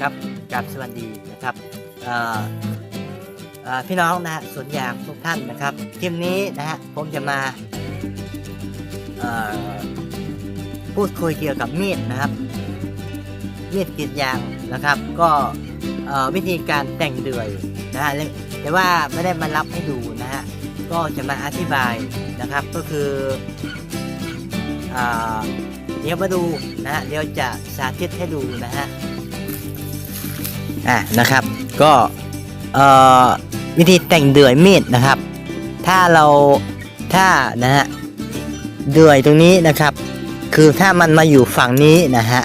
ครับกับสวัสดีนะครับพี่น้องนะฮะสวนยางทุกท่านนะครับคลิปนี้นะฮะผมจะมาพูดคุยเกี่ยวกับมีดนะครับ มีดกรีดยางนะครับ ก็วิธีการแต่งเดือยนะฮะแต่ว่าไม่ได้มารับให้ดูนะฮะก็จะมาอธิบายนะครับก็คือเดี๋ยวมาดูนะฮะเดี๋ยวจะสาธิตให้ดูนะฮะ อะนะครับ ก็เอ่อวิธีแต่งเดือยมีดนะครับ ถ้าเราถ้านะฮะเดือยตรงนี้นะครับ คือถ้ามันมาอยู่ฝั่งนี้นะฮะ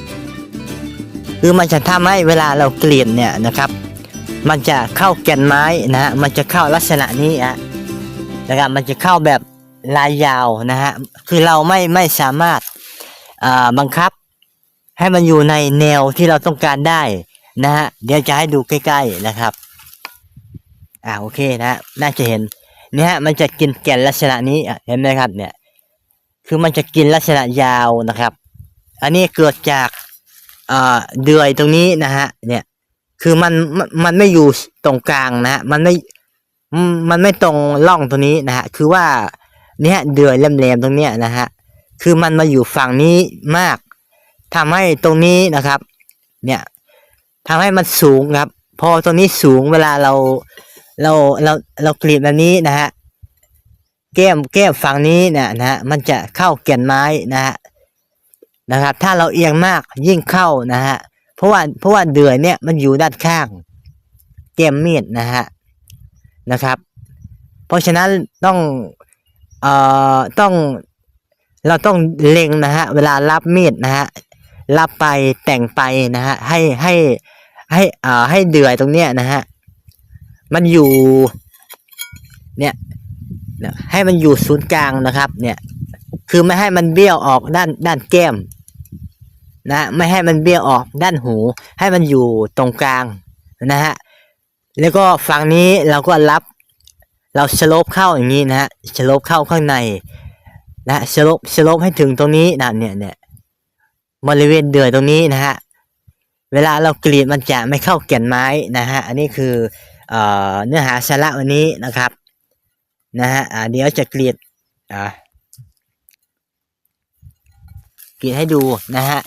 คือมันจะทำให้เวลาเราเกลียนเนี่ยนะครับ มันจะเข้าแก่นไม้นะฮะมันจะเข้าลักษณะนี้ฮะนะครับมันจะเข้าแบบลายยาวนะฮะคือเราไม่ไม่สามารถบังคับให้มันอยู่ในแนวที่เราต้องการได้ นะฮะเดี๋ยวจะให้ดูใกล้ๆนะครับ อ่าโอเคนะฮะน่าจะเห็นเนี่ยฮะมันจะกินแก่นลักษณะนี้เห็นไหมครับ เนี่ย คือมันจะกินลักษณะยาวนะครับ อันนี้เกิดจากเอ่อเดือยตรงนี้นะฮะ เนี่ย คือมันมันมันไม่อยู่ตรงกลางนะฮะมันไม่มมันไม่ตรงร่องตรงนี้นะฮะ คือว่าเนี่ยเดือยแหลมๆตรงเนี้ยนะฮะ คือมันมาอยู่ฝั่งนี้มากทำให้ตรงนี้นะครับ เนี่ย ทำให้มันสูงครับ พอตัวนี้สูงเวลาเราเราเราเรากรีดแบบนี้นะฮะแก้มแก้มฝั่งนี้เนี่ยนะฮะมันจะเข้าแก่นไม้นะฮะนะครับ ถ้าเราเอียงมากยิ่งเข้านะฮะเพราะว่าเพราะว่าเดือยเนี่ยมันอยู่ด้านข้าง แก้มมีดนะฮะนะครับ เพราะฉะนั้นต้องเอ่อต้องเราต้องเล็งนะฮะเวลารับมีดนะฮะ รับไปแต่งไปนะฮะให้ให้ให้อ่าให้เดือยตรงเนี้ยนะฮะมันอยู่ เนี่ยให้มันอยู่ศูนย์กลางนะครับ เนี่ย คือไม่ให้มันเบี้ยวออกด้านด้านแก้ม นะ ไม่ให้มันเบี้ยวออกด้านหู ให้มันอยู่ตรงกลางนะฮะแล้วก็ฝั่งนี้เราก็รับ เราสโลปเข้าอย่างนี้นะฮะสโลปเข้าข้างในนะสโลปสโลปให้ถึงตรงนี้นะเนี่ยเนี่ย บริเวณเดือยตรงนี้นะฮะเวลาเรากรีดมันจะไม่เข้าแก่นไม้นะฮะอันนี้คือเอ่อเนื้อหาสาระวันนี้นะครับนะฮะเดี๋ยวจะกรีดอ่ากรีดให้ดูนะฮะ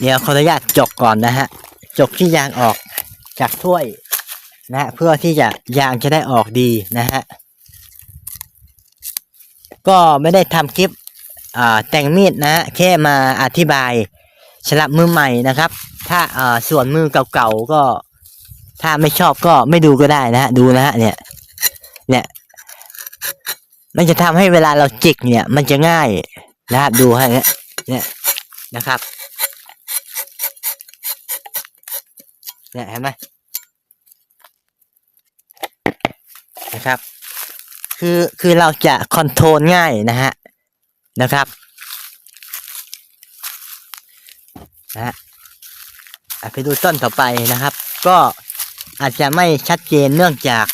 เดี๋ยวขออนุญาตจกก่อนนะฮะจกที่ยางออกจากถ้วยนะฮะเพื่อที่จะยางจะได้ออกดีนะฮะ ก็ไม่ได้ทำคลิปแต่งมีดนะแค่มาอธิบายสำหรับมือใหม่นะครับ ถ้าส่วนมือเก่าๆก็ ถ้าไม่ชอบก็ไม่ดูก็ได้นะฮะดูนะฮะเนี่ยเนี่ยมันจะทำให้เวลาเราจิกเนี่ย มันจะง่ายนะครับดูฮะเนี่ยเนี่ยนะครับเนี่ยเห็นไหมนะครับ คือคือเราจะคอนโทรลง่ายนะฮะนะครับนะฮะไปดูต้นต่อไปนะครับ ก็อาจจะไม่ชัดเจนเนื่องจาก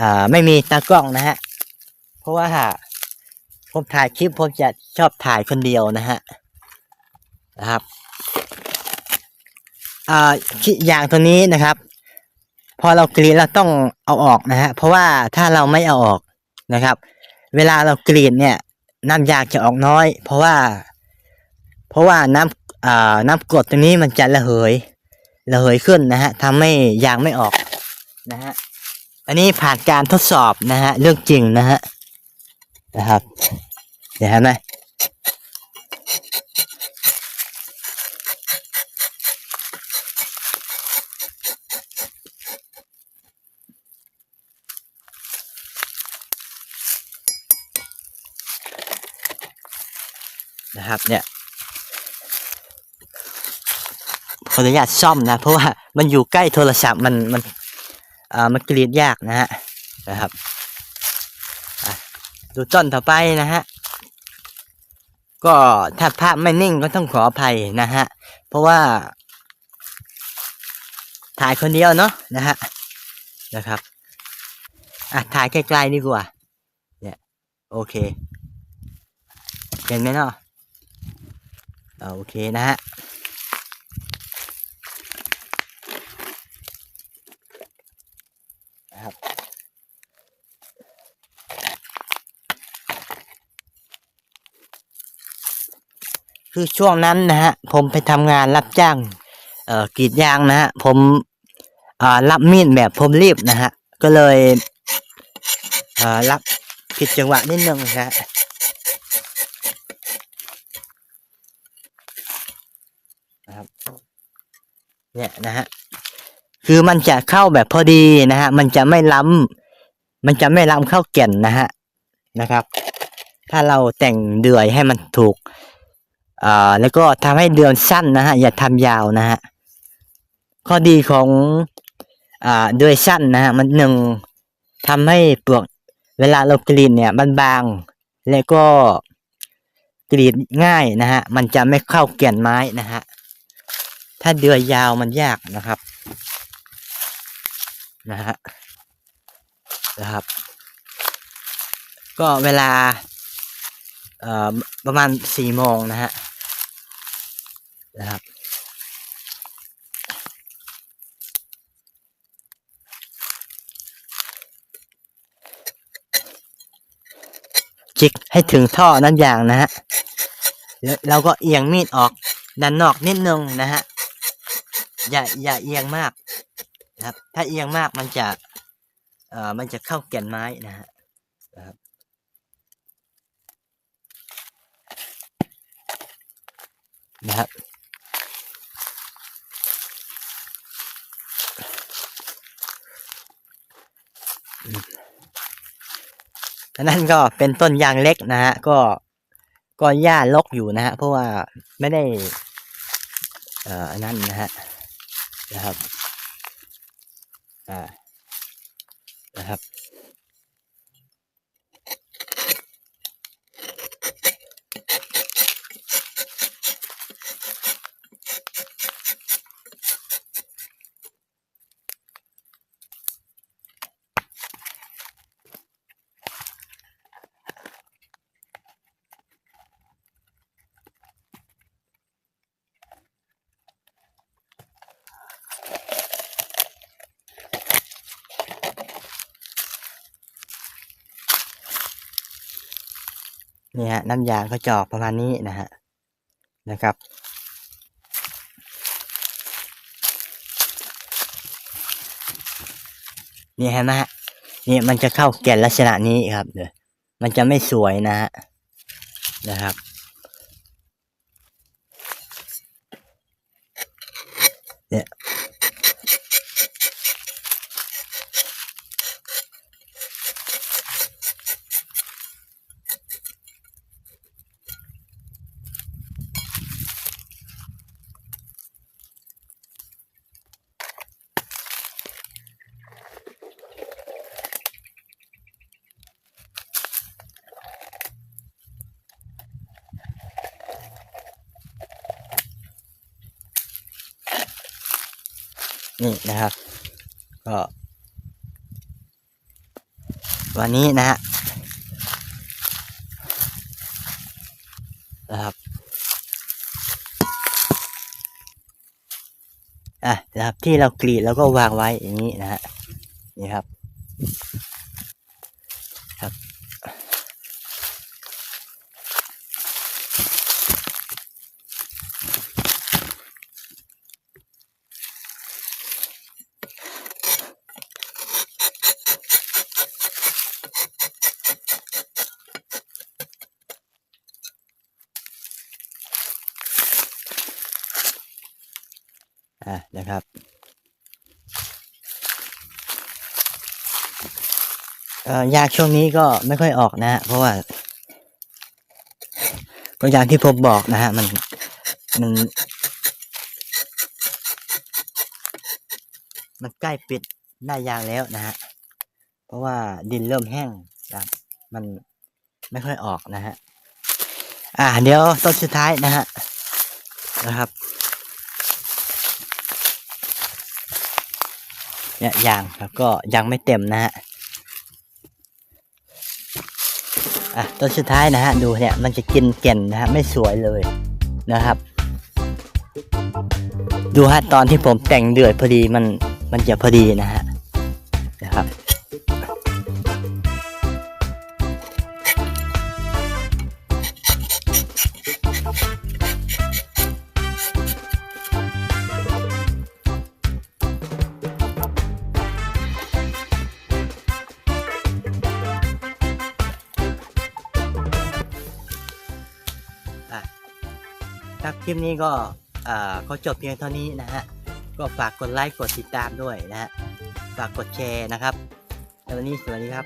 อ่าไม่มีตากล้องนะฮะเพราะว่าผมถ่ายคลิปผมจะชอบถ่ายคนเดียวนะฮะนะครับอ่าขี้ยางตัวนี้นะครับ พอเรากรีดเราต้องเอาออกนะฮะเพราะว่าถ้าเราไม่เอาออก นะครับ เวลาเรากรีดเนี่ยน้ำยางจะออกน้อย เพราะว่า เพราะว่าน้ำน้ำกรดตรงนี้มันจะระเหยระเหยขึ้นนะฮะทำให้ยางไม่ออกนะฮะอันนี้ผ่านการทดสอบนะฮะเรื่องจริงนะฮะนะครับเดี๋ยวเห็นไนะครับ เนี่ยขออนุญาตซ่อมนะ เพราะว่ามันอยู่ใกล้โทรศัพท์มันมันอ่ามันกรีดยากนะฮะนะครับดูต้นต่อไปนะฮะก็ถ้าภาพไม่นิ่งก็ต้องขออภัยนะฮะเพราะว่า ถ่ายคนเดียวเนาะนะฮะนะครับอะถ่ายไกล้ๆดีกว่า เนี่ย โอเค เห็นไหมเนาะ โอเคนะฮะนะครับคือช่วงนั้นนะฮะผมไปทำงานรับจ้างเอ่อกรีดยางนะฮะผมอ่ารับมีดแบบผมรีบนะฮะก็เลยอ่ารับผิดจังหวะนิดนึงนะฮะนะครับ เนี่ยนะฮะคือมันจะเข้าแบบพอดีนะฮะ มันจะไม่ล้ำมันจะไม่ล้ำเข้าแก่นนะฮะนะครับ ถ้าเราแต่งเดือยให้มันถูกเอ่าแล้วก็ทำให้เดือนสั้นนะฮะอย่าทำยาวนะฮะข้อดีของอ่าเดือยสั้นนะฮะมันหนึ่งทำให้เปลือกเวลาเรากรีดเนี่ยมันบางแล้วก็กรีดง่ายนะฮะมันจะไม่เข้าแก่นไม้นะฮะ ถ้าเดือยยาวมันยากนะครับ นะฮะนะครับ ก็เวลาเอ่อประมาณสี่โมงนะฮะนะครับจิกให้ถึงท่อนั้นอย่างนะฮะแล้วเราก็เอียงมีดออกด้านนอกนิดนึงนะฮะ อย่าอย่าเอียงมากนะครับ ถ้าเอียงมากมันจะเอ่อมันจะเข้าแก่นไม้นะฮะนะครับนะครับนนั้นก็เป็นต้นยางเล็กนะฮะก็ก็หญ้าลกอยู่นะฮะเพราะว่าไม่ได้ เอ่ออันนั้นนะฮะ นะครับ อ่า นะครับ นี่ฮะน้ำยางก็จะออกประมาณนี้นะฮะนะครับ นี่เห็นไหมฮะนี่มันจะเข้าแก่นลักษณะนี้ครับเดี๋ยวมันจะไม่สวยนะฮะนะครับ นี่นะครับ ก็ วันนี้นะฮะนะครับอะนะครับที่เรากรีดแล้วก็วางไว้อย่างนี้นะฮะนี่ครับ อะนะครับ เอ่อยากช่วงนี้ก็ไม่ค่อยออกนะฮะเพราะว่าก็อย่างที่ผมบอกนะฮะมันมันมันใกล้ปิดหน้ายางแล้วนะฮะ เพราะว่าดินเริ่มแห้งครับ มันไม่ค่อยออกนะฮะ อ่า เดี๋ยวต้นสุดท้ายนะฮะ นะครับ เนี่ยยางแล้วก็ยังไม่เต็มนะฮะอะต้นสุดท้ายนะฮะดูเนี่ยมันจะกินแก่นนะฮะไม่สวยเลยนะครับ ดูฮะตอนที่ผมแต่งเดือยพอดีมันมันจะพอดีนะฮะนะครับ ครับคลิปนี้ก็อ่าจบเพียงเท่านี้นะฮะก็ฝากกดไลค์กดติดตามด้วยนะฮะฝากกดแชร์นะครับวันนี้สวัสดีครับ